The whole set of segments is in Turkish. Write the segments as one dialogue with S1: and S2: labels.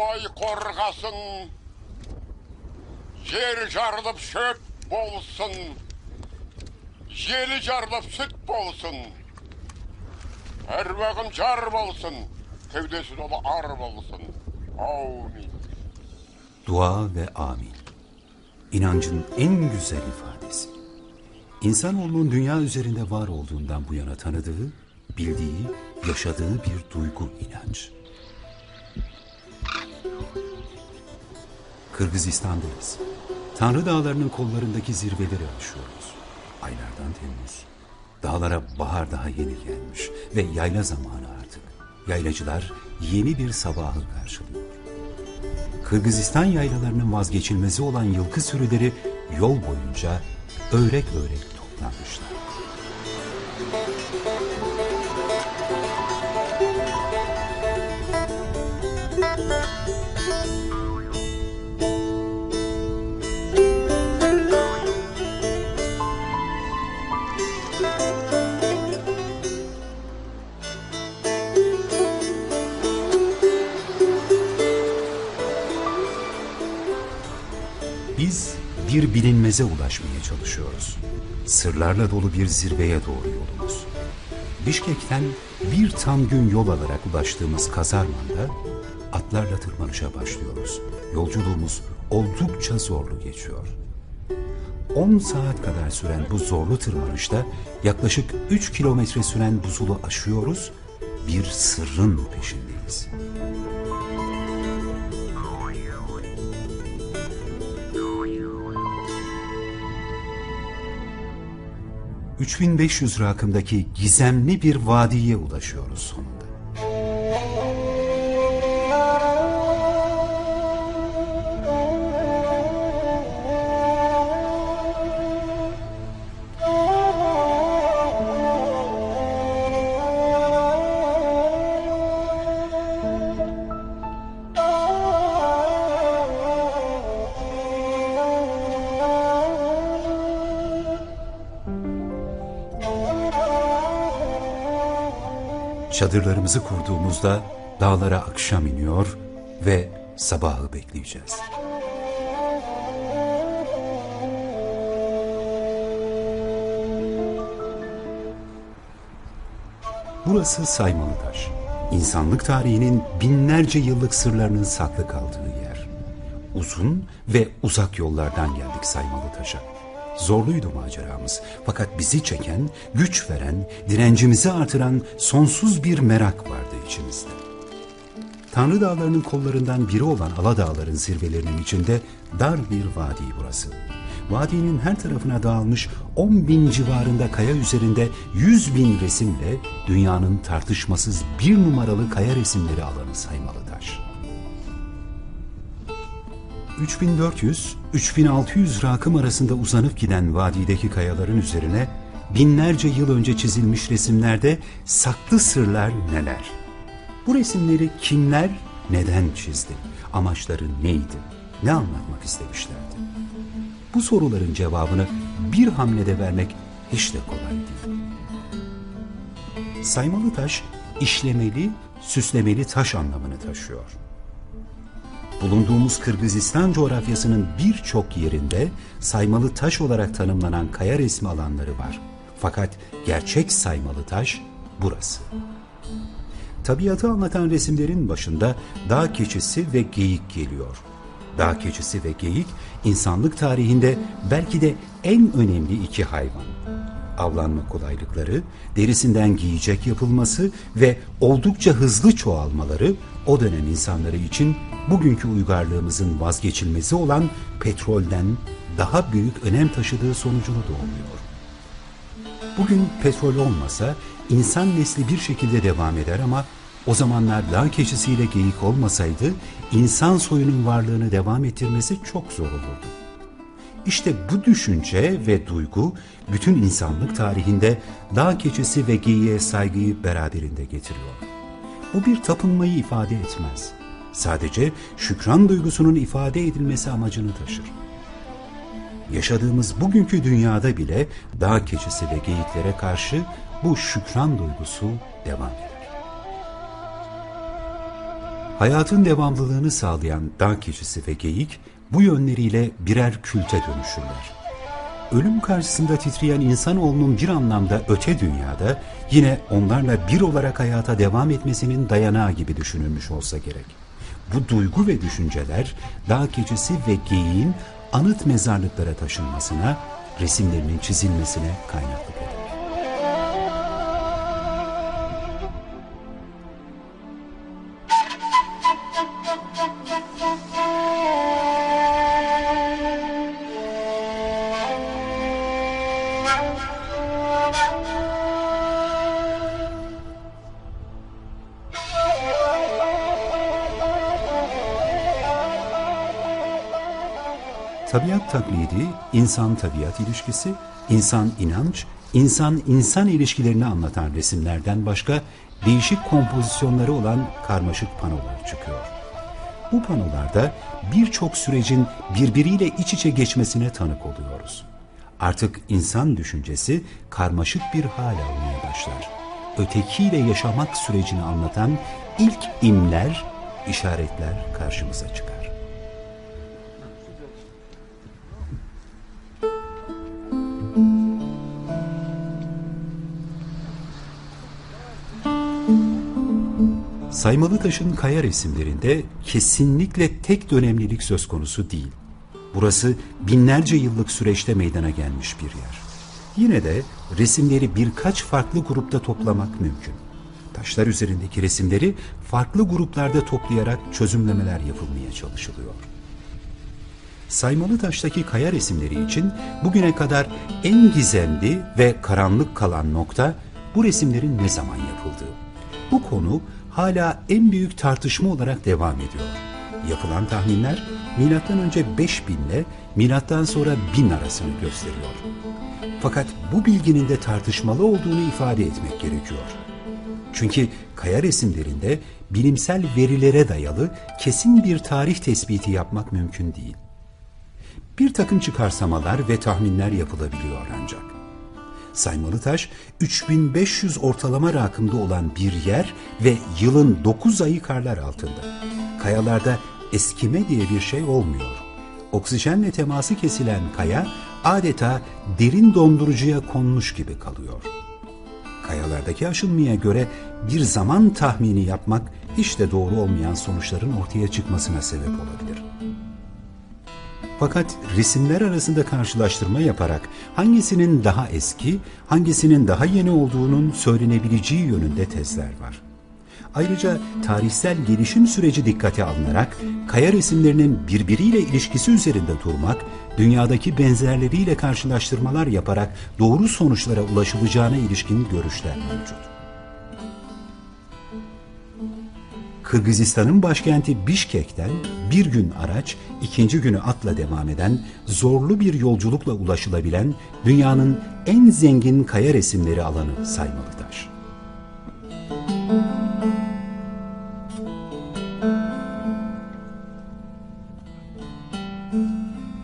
S1: anamı ay korgasın. Jarılıp şöp bolsun. Yeli jarılıp süt bolsun. Her vakın jar bolsun. Kevdesi dolu ar bolsun. Amin.
S2: Dua ve amin. İnancın en güzel ifadesi. İnsanoğlunun dünya üzerinde var olduğundan bu yana tanıdığı, bildiği, yaşadığı bir duygu inanç. Kırgızistan'dayız. Tanrı dağlarının kollarındaki zirveleri aşıyoruz. Aylardan Temmuz. Dağlara bahar daha yeni gelmiş ve yayla zamanı artık. Yaylacılar yeni bir sabahı karşılıyor. Kırgızistan yaylalarının vazgeçilmezi olan yılkı sürüleri yol boyunca öğrek öğrek toplanmışlar. Bir bilinmeze ulaşmaya çalışıyoruz. Sırlarla dolu bir zirveye doğru yolumuz. Bişkek'ten bir tam gün yol alarak ulaştığımız kazarmanda atlarla tırmanışa başlıyoruz. Yolculuğumuz oldukça zorlu geçiyor. 10 saat kadar süren bu zorlu tırmanışta yaklaşık 3 kilometre süren buzulu aşıyoruz, bir sırrın peşindeyiz. 3500 rakımdaki gizemli bir vadiye ulaşıyoruz sonunda. Çadırlarımızı kurduğumuzda dağlara akşam iniyor ve sabahı bekleyeceğiz. Burası Saymalıtaş. İnsanlık tarihinin binlerce yıllık sırlarının saklı kaldığı yer. Uzun ve uzak yollardan geldik Saymalıtaş'a. Zorluydu maceramız. Fakat bizi çeken, güç veren, direncimizi artıran sonsuz bir merak vardı içimizde. Tanrı dağlarının kollarından biri olan Aladağların zirvelerinin içinde dar bir vadi burası. Vadinin her tarafına dağılmış 10 bin civarında kaya üzerinde 100 bin resimle dünyanın tartışmasız bir numaralı kaya resimleri alanı saymalı taş. 3400-3600 rakım arasında uzanıp giden vadideki kayaların üzerine binlerce yıl önce çizilmiş resimlerde saklı sırlar neler? Bu resimleri kimler neden çizdi? Amaçları neydi? Ne anlatmak istemişlerdi? Bu soruların cevabını bir hamlede vermek hiç de kolay değil. Saymalı taş işlemeli, süslemeli taş anlamını taşıyor bulunduğumuz Kırgızistan coğrafyasının birçok yerinde saymalı taş olarak tanımlanan kaya resmi alanları var. Fakat gerçek saymalı taş burası. Tabiatı anlatan resimlerin başında dağ keçisi ve geyik geliyor. Dağ keçisi ve geyik insanlık tarihinde belki de en önemli iki hayvan avlanma kolaylıkları, derisinden giyecek yapılması ve oldukça hızlı çoğalmaları o dönem insanları için bugünkü uygarlığımızın vazgeçilmezi olan petrolden daha büyük önem taşıdığı sonucunu doğuruyor. Bugün petrol olmasa insan nesli bir şekilde devam eder ama o zamanlar dağ keçisiyle geyik olmasaydı insan soyunun varlığını devam ettirmesi çok zor olurdu. İşte bu düşünce ve duygu bütün insanlık tarihinde dağ keçisi ve geyiğe saygıyı beraberinde getiriyor. Bu bir tapınmayı ifade etmez. Sadece şükran duygusunun ifade edilmesi amacını taşır. Yaşadığımız bugünkü dünyada bile dağ keçisi ve geyiklere karşı bu şükran duygusu devam eder. Hayatın devamlılığını sağlayan dağ keçisi ve geyik bu yönleriyle birer külte dönüşürler. Ölüm karşısında titreyen insanoğlunun bir anlamda öte dünyada yine onlarla bir olarak hayata devam etmesinin dayanağı gibi düşünülmüş olsa gerek. Bu duygu ve düşünceler dağ keçisi ve geyiğin anıt mezarlıklara taşınmasına, resimlerinin çizilmesine kaynaklık eder. Tabiat taklidi, insan-tabiat ilişkisi, insan-inanç, insan-insan ilişkilerini anlatan resimlerden başka değişik kompozisyonları olan karmaşık panolar çıkıyor. Bu panolarda birçok sürecin birbiriyle iç içe geçmesine tanık oluyoruz. Artık insan düşüncesi karmaşık bir hal almaya başlar. Ötekiyle yaşamak sürecini anlatan ilk imler, işaretler karşımıza çıkar. Saymalı Taş'ın kaya resimlerinde kesinlikle tek dönemlilik söz konusu değil. Burası binlerce yıllık süreçte meydana gelmiş bir yer. Yine de resimleri birkaç farklı grupta toplamak mümkün. Taşlar üzerindeki resimleri farklı gruplarda toplayarak çözümlemeler yapılmaya çalışılıyor. Saymalı Taş'taki kaya resimleri için bugüne kadar en gizemli ve karanlık kalan nokta bu resimlerin ne zaman yapıldığı. Bu konu hala en büyük tartışma olarak devam ediyor. Yapılan tahminler önce 5000 ile milattan sonra 1000 arasını gösteriyor. Fakat bu bilginin de tartışmalı olduğunu ifade etmek gerekiyor. Çünkü kaya resimlerinde bilimsel verilere dayalı kesin bir tarih tespiti yapmak mümkün değil. Bir takım çıkarsamalar ve tahminler yapılabiliyor ancak. Saymalı taş 3500 ortalama rakımda olan bir yer ve yılın 9 ayı karlar altında. Kayalarda eskime diye bir şey olmuyor. Oksijenle teması kesilen kaya adeta derin dondurucuya konmuş gibi kalıyor. Kayalardaki aşınmaya göre bir zaman tahmini yapmak hiç de doğru olmayan sonuçların ortaya çıkmasına sebep olabilir. Fakat resimler arasında karşılaştırma yaparak hangisinin daha eski, hangisinin daha yeni olduğunun söylenebileceği yönünde tezler var. Ayrıca tarihsel gelişim süreci dikkate alınarak kaya resimlerinin birbiriyle ilişkisi üzerinde durmak, dünyadaki benzerleriyle karşılaştırmalar yaparak doğru sonuçlara ulaşılacağına ilişkin görüşler mevcut. Kırgızistan'ın başkenti Bişkek'ten bir gün araç, ikinci günü atla devam eden, zorlu bir yolculukla ulaşılabilen dünyanın en zengin kaya resimleri alanı Saymalı Taş.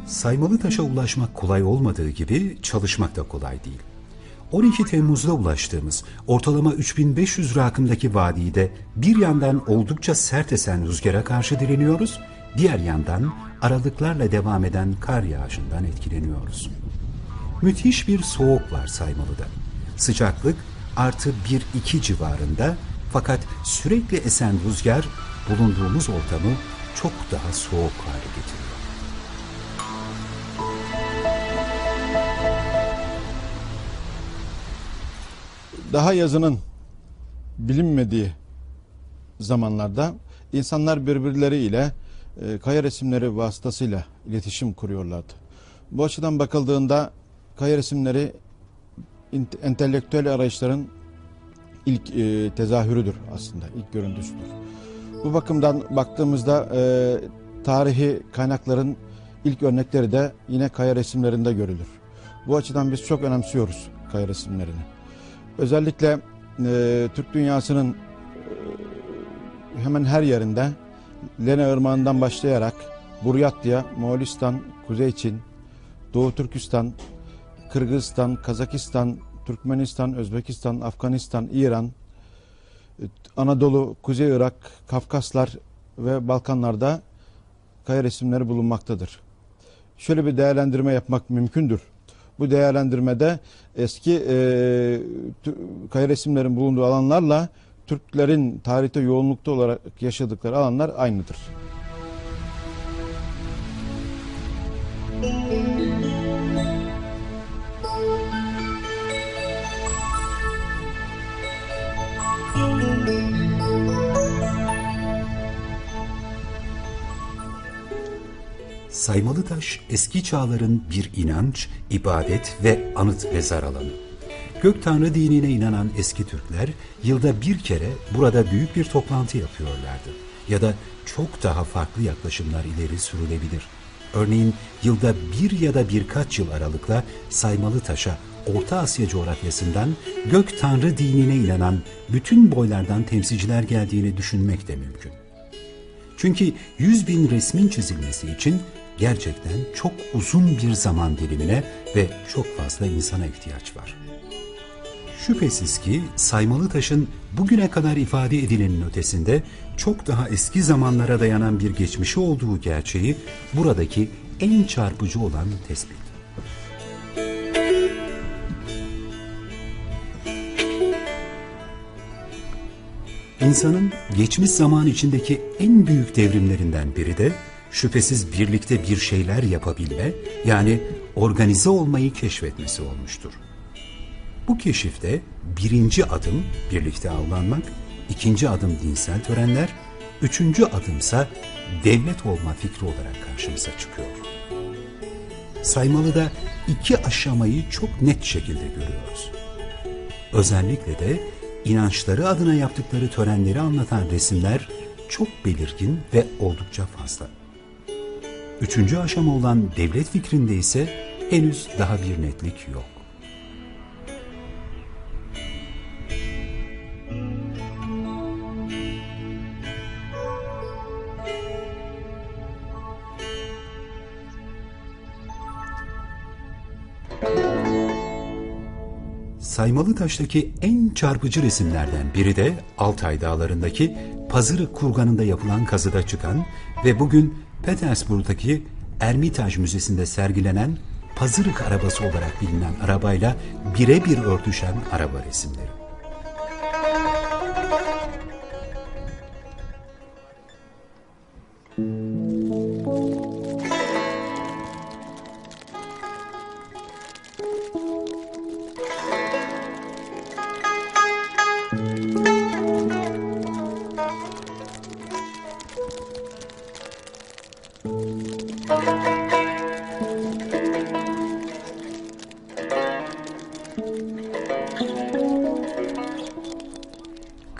S2: Saymalı Taş'a ulaşmak kolay olmadığı gibi çalışmak da kolay değil. 12 Temmuz'da ulaştığımız ortalama 3500 rakımdaki vadide bir yandan oldukça sert esen rüzgara karşı direniyoruz, diğer yandan aralıklarla devam eden kar yağışından etkileniyoruz. Müthiş bir soğuk var Saymalı'da. Sıcaklık artı 1-2 civarında fakat sürekli esen rüzgar bulunduğumuz ortamı çok daha soğuk hale getiriyor.
S3: Daha yazının bilinmediği zamanlarda insanlar birbirleriyle e, kaya resimleri vasıtasıyla iletişim kuruyorlardı. Bu açıdan bakıldığında kaya resimleri entelektüel arayışların ilk e, tezahürüdür aslında, ilk görüntüsüdür. Bu bakımdan baktığımızda e, tarihi kaynakların ilk örnekleri de yine kaya resimlerinde görülür. Bu açıdan biz çok önemsiyoruz kaya resimlerini. Özellikle e, Türk dünyasının e, hemen her yerinde Lena Irmağı'ndan başlayarak Buryatya, Moğolistan, Kuzey Çin, Doğu Türkistan, Kırgızistan, Kazakistan, Türkmenistan, Özbekistan, Afganistan, İran, e, Anadolu, Kuzey Irak, Kafkaslar ve Balkanlarda kaya resimleri bulunmaktadır. Şöyle bir değerlendirme yapmak mümkündür. Bu değerlendirmede eski e, kaya resimlerin bulunduğu alanlarla Türklerin tarihte yoğunlukta olarak yaşadıkları alanlar aynıdır.
S2: Saymalı taş eski çağların bir inanç, ibadet ve anıt mezar alanı. Gök Tanrı dinine inanan eski Türkler yılda bir kere burada büyük bir toplantı yapıyorlardı. Ya da çok daha farklı yaklaşımlar ileri sürülebilir. Örneğin yılda bir ya da birkaç yıl aralıkla Saymalı Taş'a Orta Asya coğrafyasından Gök Tanrı dinine inanan bütün boylardan temsilciler geldiğini düşünmek de mümkün. Çünkü 100 bin resmin çizilmesi için gerçekten çok uzun bir zaman dilimine ve çok fazla insana ihtiyaç var. Şüphesiz ki saymalı taşın bugüne kadar ifade edilenin ötesinde çok daha eski zamanlara dayanan bir geçmişi olduğu gerçeği buradaki en çarpıcı olan tespit. İnsanın geçmiş zaman içindeki en büyük devrimlerinden biri de şüphesiz birlikte bir şeyler yapabilme yani organize olmayı keşfetmesi olmuştur. Bu keşifte birinci adım birlikte avlanmak, ikinci adım dinsel törenler, üçüncü adımsa devlet olma fikri olarak karşımıza çıkıyor. Saymalı'da iki aşamayı çok net şekilde görüyoruz. Özellikle de inançları adına yaptıkları törenleri anlatan resimler çok belirgin ve oldukça fazla. Üçüncü aşama olan devlet fikrinde ise henüz daha bir netlik yok. Saymalı Taş'taki en çarpıcı resimlerden biri de Altay Dağları'ndaki Pazırık Kurganı'nda yapılan kazıda çıkan ve bugün Petersburg'daki Ermitaj Müzesi'nde sergilenen Pazırık arabası olarak bilinen arabayla birebir örtüşen araba resimleri.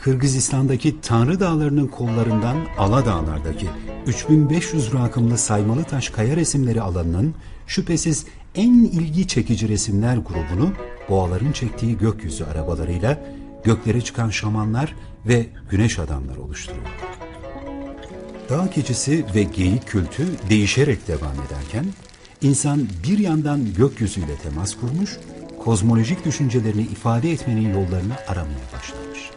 S2: Kırgızistan'daki Tanrı Dağları'nın kollarından Ala Dağlar'daki 3500 rakımlı saymalı taş kaya resimleri alanının şüphesiz en ilgi çekici resimler grubunu boğaların çektiği gökyüzü arabalarıyla göklere çıkan şamanlar ve güneş adamlar oluşturuyor. Dağ keçisi ve geyik kültü değişerek devam ederken insan bir yandan gökyüzüyle temas kurmuş, kozmolojik düşüncelerini ifade etmenin yollarını aramaya başlamış.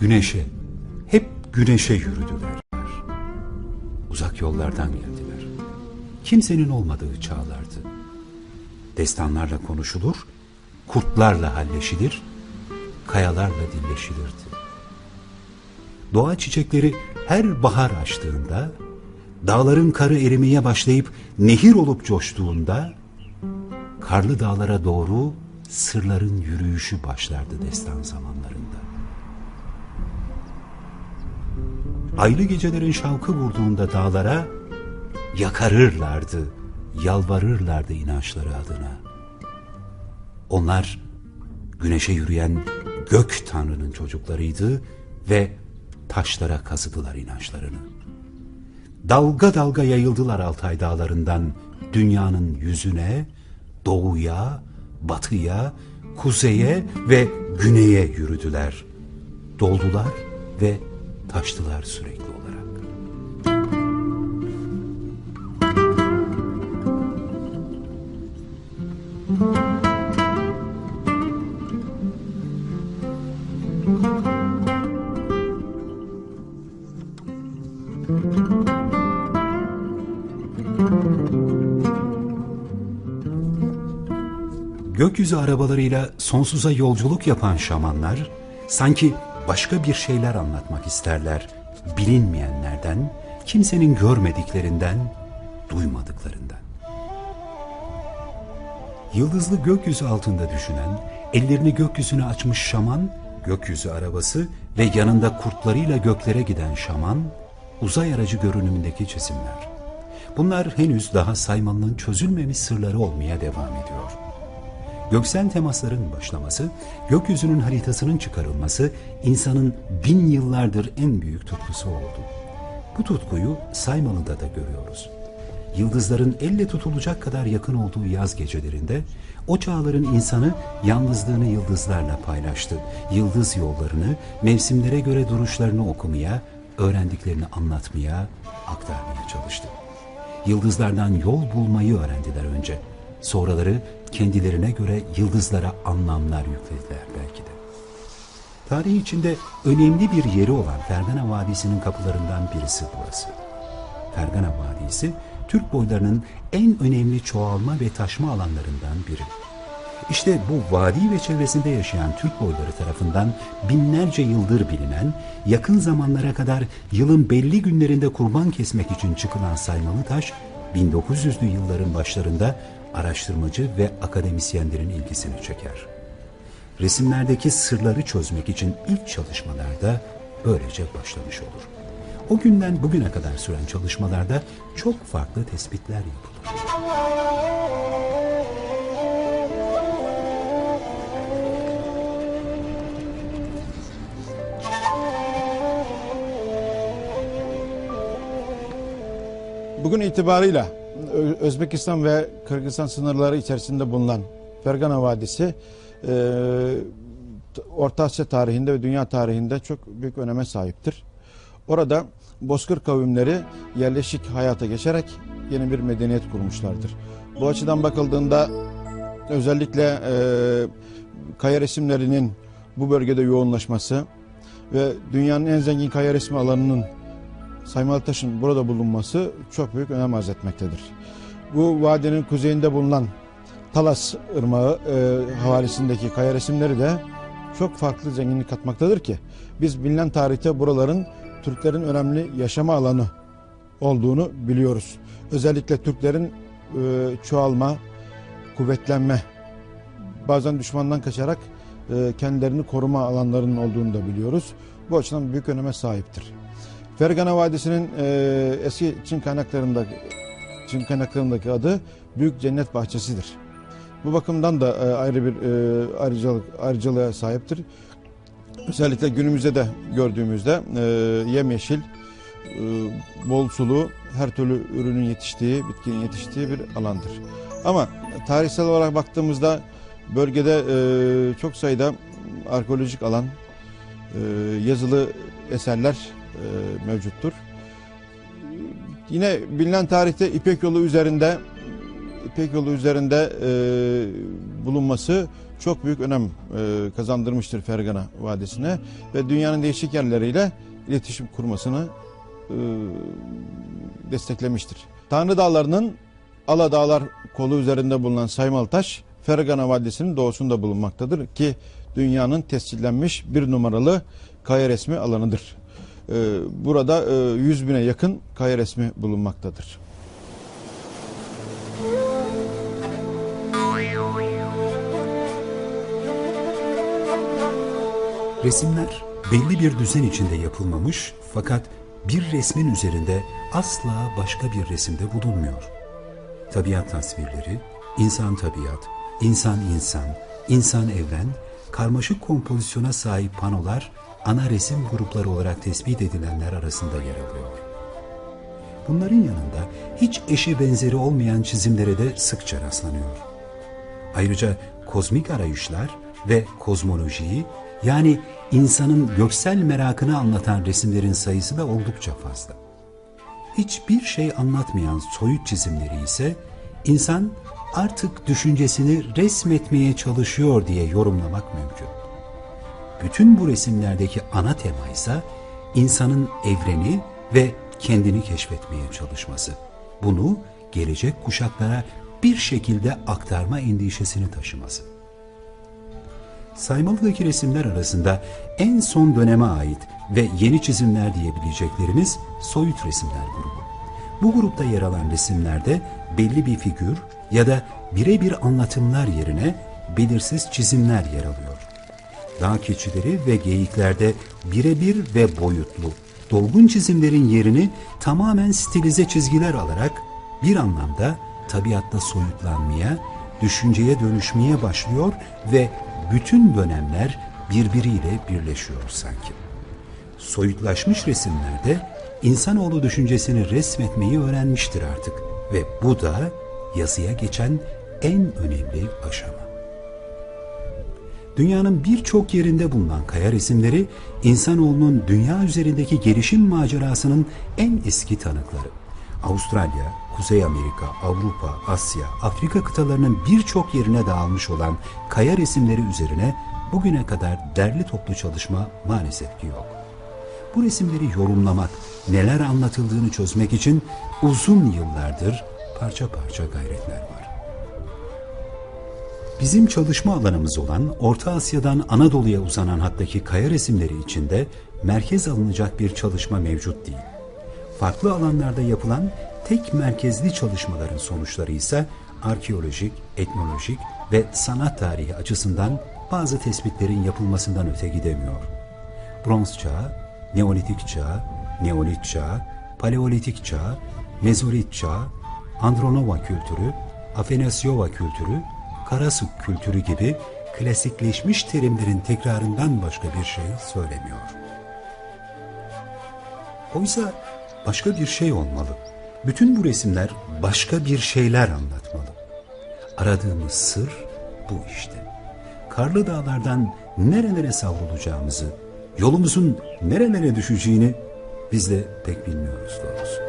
S2: Güneşe, hep güneşe yürüdüler. Uzak yollardan geldiler. Kimsenin olmadığı çağlardı. Destanlarla konuşulur, kurtlarla halleşilir, kayalarla dilleşilirdi. Doğa çiçekleri her bahar açtığında, dağların karı erimeye başlayıp nehir olup coştuğunda, karlı dağlara doğru sırların yürüyüşü başlardı destan zamanlarında. Aylı gecelerin şavkı vurduğunda dağlara yakarırlardı yalvarırlardı inançları adına. Onlar güneşe yürüyen gök tanrının çocuklarıydı ve taşlara kazıdılar inançlarını. Dalga dalga yayıldılar Altay dağlarından dünyanın yüzüne, doğuya, batıya, kuzeye ve güneye yürüdüler. Doldular ve taştılar sürekli Gökyüzü arabalarıyla sonsuza yolculuk yapan şamanlar sanki başka bir şeyler anlatmak isterler. Bilinmeyenlerden, kimsenin görmediklerinden, duymadıklarından. Yıldızlı gökyüzü altında düşünen, ellerini gökyüzüne açmış şaman, gökyüzü arabası ve yanında kurtlarıyla göklere giden şaman, uzay aracı görünümündeki cisimler. Bunlar henüz daha saymanın çözülmemiş sırları olmaya devam ediyor. Göksel temasların başlaması, gökyüzünün haritasının çıkarılması insanın bin yıllardır en büyük tutkusu oldu. Bu tutkuyu Saymalı'da da görüyoruz. Yıldızların elle tutulacak kadar yakın olduğu yaz gecelerinde o çağların insanı yalnızlığını yıldızlarla paylaştı. Yıldız yollarını, mevsimlere göre duruşlarını okumaya, öğrendiklerini anlatmaya, aktarmaya çalıştı. Yıldızlardan yol bulmayı öğrendiler önce. Sonraları kendilerine göre yıldızlara anlamlar yüklediler belki de. Tarih içinde önemli bir yeri olan Fergana Vadisi'nin kapılarından birisi burası. Fergana Vadisi, Türk boylarının en önemli çoğalma ve taşma alanlarından biri. İşte bu vadi ve çevresinde yaşayan Türk boyları tarafından binlerce yıldır bilinen, yakın zamanlara kadar yılın belli günlerinde kurban kesmek için çıkılan saymalı taş, 1900'lü yılların başlarında araştırmacı ve akademisyenlerin ilgisini çeker. Resimlerdeki sırları çözmek için ilk çalışmalarda böylece başlamış olur. O günden bugüne kadar süren çalışmalarda çok farklı tespitler yapılır.
S3: Bugün itibarıyla Özbekistan ve Kırgızistan sınırları içerisinde bulunan Fergana Vadisi e, Orta Asya tarihinde ve dünya tarihinde çok büyük öneme sahiptir. Orada Bozkır kavimleri yerleşik hayata geçerek yeni bir medeniyet kurmuşlardır. Bu açıdan bakıldığında özellikle e, kaya resimlerinin bu bölgede yoğunlaşması ve dünyanın en zengin kaya resmi alanının Saymalı Taş'ın burada bulunması çok büyük önem arz etmektedir. Bu vadinin kuzeyinde bulunan Talas Irmağı e, havalisindeki kaya resimleri de çok farklı zenginlik katmaktadır ki biz bilinen tarihte buraların Türklerin önemli yaşama alanı olduğunu biliyoruz. Özellikle Türklerin e, çoğalma, kuvvetlenme, bazen düşmandan kaçarak e, kendilerini koruma alanlarının olduğunu da biliyoruz. Bu açıdan büyük öneme sahiptir. Fergana Vadisi'nin e, eski Çin kaynaklarında Çin kaynaklarındaki adı Büyük Cennet Bahçesidir. Bu bakımdan da e, ayrı bir e, ayrıcalık ayrıcalığa sahiptir. Özellikle günümüzde de gördüğümüzde e, yemyeşil, e, bol sulu, her türlü ürünün yetiştiği, bitkinin yetiştiği bir alandır. Ama tarihsel olarak baktığımızda bölgede çok sayıda arkeolojik alan, yazılı eserler mevcuttur. Yine bilinen tarihte İpek yolu üzerinde İpek yolu üzerinde e, bulunması çok büyük önem e, kazandırmıştır Fergana Vadisi'ne ve dünyanın değişik yerleriyle iletişim kurmasını e, desteklemiştir. Tanrı Dağları'nın Ala Dağlar kolu üzerinde bulunan Saymalı Taş Fergana Vadisi'nin doğusunda bulunmaktadır ki dünyanın tescillenmiş bir numaralı kaya resmi alanıdır. Ee, Burada e, 100 bine yakın kaya resmi bulunmaktadır.
S2: Resimler belli bir düzen içinde yapılmamış fakat bir resmin üzerinde asla başka bir resimde bulunmuyor. tabiat tasvirleri, insan tabiat, insan insan, insan evren, karmaşık kompozisyona sahip panolar ana resim grupları olarak tespit edilenler arasında yer alıyor. Bunların yanında hiç eşi benzeri olmayan çizimlere de sıkça rastlanıyor. Ayrıca kozmik arayışlar ve kozmolojiyi yani insanın göksel merakını anlatan resimlerin sayısı da oldukça fazla. Hiçbir şey anlatmayan soyut çizimleri ise insan artık düşüncesini resmetmeye çalışıyor diye yorumlamak mümkün. Bütün bu resimlerdeki ana tema ise insanın evreni ve kendini keşfetmeye çalışması. Bunu gelecek kuşaklara bir şekilde aktarma endişesini taşıması. Saymalı'daki resimler arasında en son döneme ait ve yeni çizimler diyebileceklerimiz soyut resimler grubu. Bu grupta yer alan resimlerde belli bir figür ya da birebir anlatımlar yerine belirsiz çizimler yer alıyor. Dağ keçileri ve geyiklerde birebir ve boyutlu, dolgun çizimlerin yerini tamamen stilize çizgiler alarak bir anlamda tabiatta soyutlanmaya, düşünceye dönüşmeye başlıyor ve bütün dönemler birbiriyle birleşiyor sanki. Soyutlaşmış resimlerde insanoğlu düşüncesini resmetmeyi öğrenmiştir artık ve bu da yazıya geçen en önemli aşama. Dünyanın birçok yerinde bulunan kaya resimleri insanoğlunun dünya üzerindeki gelişim macerasının en eski tanıkları. Avustralya, Kuzey Amerika, Avrupa, Asya, Afrika kıtalarının birçok yerine dağılmış olan kaya resimleri üzerine bugüne kadar derli toplu çalışma maalesef ki yok. Bu resimleri yorumlamak, neler anlatıldığını çözmek için uzun yıllardır parça parça gayretler var. Bizim çalışma alanımız olan Orta Asya'dan Anadolu'ya uzanan hattaki kaya resimleri içinde merkez alınacak bir çalışma mevcut değil. Farklı alanlarda yapılan tek merkezli çalışmaların sonuçları ise arkeolojik, etnolojik ve sanat tarihi açısından bazı tespitlerin yapılmasından öte gidemiyor. Bronz çağı, Neolitik çağ, Neolit çağı, Paleolitik çağ, Mezolit çağı, Andronova kültürü, Afanasyova kültürü, Karasuk kültürü gibi klasikleşmiş terimlerin tekrarından başka bir şey söylemiyor. Oysa başka bir şey olmalı. Bütün bu resimler başka bir şeyler anlatmalı. Aradığımız sır bu işte. Karlı dağlardan nerelere savrulacağımızı, yolumuzun nerelere düşeceğini biz de pek bilmiyoruz doğrusu.